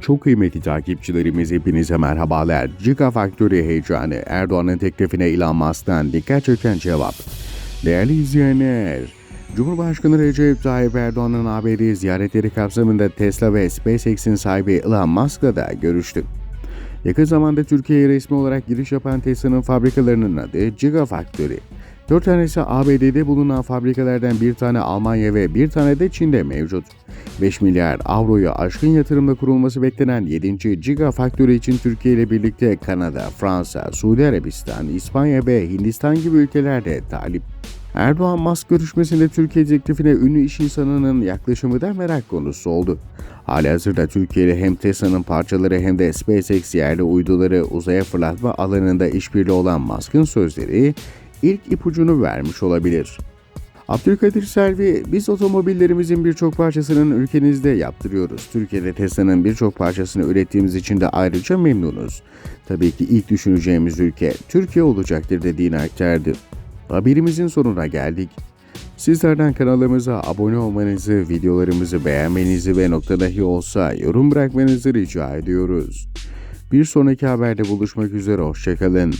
Çok kıymetli takipçilerimiz hepinize merhabalar. Giga Factory heyecanı Erdoğan'ın teklifine Elon Musk'tan dikkat çeken cevap. Değerli izleyenler, Cumhurbaşkanı Recep Tayyip Erdoğan'ın ABD ziyaretleri kapsamında Tesla ve SpaceX'in sahibi Elon Musk'la da görüştük. Yakın zamanda Türkiye'ye resmi olarak giriş yapan Tesla'nın fabrikalarının adı Giga Factory. 4 tanesi ABD'de bulunan fabrikalardan bir tane Almanya ve bir tane de Çin'de mevcut. 5 milyar avroyu aşkın yatırımla kurulması beklenen 7. Gigafactory için Türkiye ile birlikte Kanada, Fransa, Suudi Arabistan, İspanya ve Hindistan gibi ülkeler de talip. Erdoğan Musk görüşmesinde Türkiye teklifine ünlü iş insanının yaklaşımı da merak konusu oldu. Halihazırda Türkiye'li hem Tesla'nın parçaları hem de SpaceX yerli uyduları uzaya fırlatma alanında işbirliği olan Musk'ın sözleri ilk ipucunu vermiş olabilir. Abdülkadir Selvi, biz otomobillerimizin birçok parçasının ülkenizde yaptırıyoruz. Türkiye'de Tesla'nın birçok parçasını ürettiğimiz için de ayrıca memnunuz. Tabii ki ilk düşüneceğimiz ülke Türkiye olacaktır dediğini aktardı. Haberimizin sonuna geldik. Sizlerden kanalımıza abone olmanızı, videolarımızı beğenmenizi ve nokta dahi olsa yorum bırakmanızı rica ediyoruz. Bir sonraki haberde buluşmak üzere, hoşçakalın.